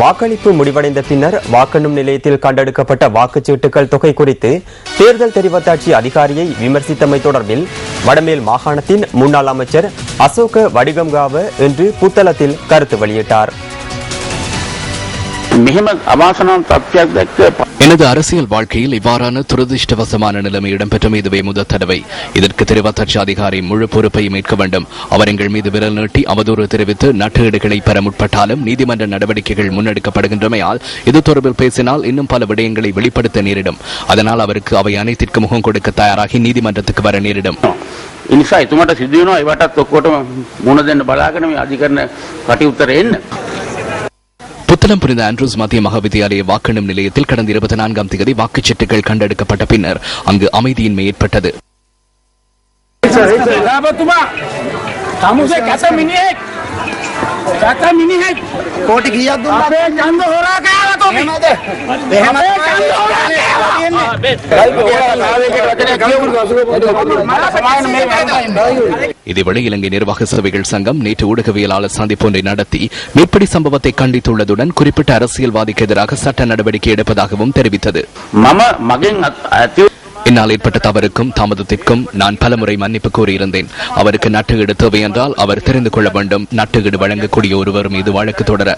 வாக்களிப்பு முடிவடைந்த பின்னர் வாக்கெண்ணும் நிலையத்தில் கண்டெடுக்கப்பட்ட வாக்குச்சீட்டுகள் தொகை குறித்து தேர்தல் தெரிவத்தாட்சி அதிகாரியை விமர்சித்தமை தொடர்பில் வடமேல் மாகாணத்தின் முன்னாள் அமைச்சர் அசோக வடிகம்காவ இன்று புத்தளத்தில் கருத்து வெளியிட்டார் මෙහෙම අවාසනාව තත්ත්වයක් දැක්ක எனது அரசியல் வாழ்க்கையில் இவ்வாறான துரதிருஷ்டவசமான நிலைமை இடம்பெற்ற இதுவே முதல் தடவை இதற்கு தெரிவத்தாட்சி அதிகாரி முழு பொறுப்பையும் ஏற்க வேண்டும் அவர் எங்கள் மீது விரல் நீட்டி அவதூறு தெரிவித்து நட்டுஈடுகளை பெற முற்பட்டாலும் நீதிமன்ற நடவடிக்கைகள் முன்னெடுக்கப்படுகின்றமையால் இது தொடர்பில் பேசினால் இன்னும் பல விடயங்களை வெளிப்படுத்த நேரிடும் அதனால் அவருக்கு அவை அனைத்திற்கு முகம் கொடுக்க தயாராகி நீதிமன்றத்துக்கு வர நேரிடும் ඉනිසා එතුමට සිදුවනවා ඒවටත් ඔක්කොට මුණ දෙන්න බලාගෙන මේ අධිකරණ කටයුත්තර එන්න. புத்தளம் புரிந்த ஆண்ட்ரூஸ் மத்திய மகாவித்தியாலய வாக்கெண்ணும் நிலையத்தில் கடந்த இருபத்தி நான்காம் தேதி வாக்குச்சீட்டுகள் கண்டெடுக்கப்பட்ட பின்னர் அங்கு அமைதியின்மை ஏற்பட்டது. கோட்டிக்கு இதேவேளை இலங்கை நிர்வாக சேவைகள் சங்கம் நேற்று ஊடகவியலாளர் சந்திப்பொன்றை நடத்தி மேற்படி சம்பவத்தை கண்டித்துள்ளதுடன் குறிப்பிட்ட அரசியல்வாதிக்கு எதிராக சட்ட நடவடிக்கை எடுப்பதாகவும் தெரிவித்தது. என்னால் ஏற்பட்ட தவறுக்கும் தாமதத்திற்கும் நான் பலமுறை மன்னிப்பு கூறியிருந்தேன் அவருக்கு நட்டுகீடு தேவை என்றால் அவர் தெரிந்து கொள்ள வேண்டும். நட்டுகீடு வழங்கக்கூடிய ஒருவர் மீது வழக்கு தொடர.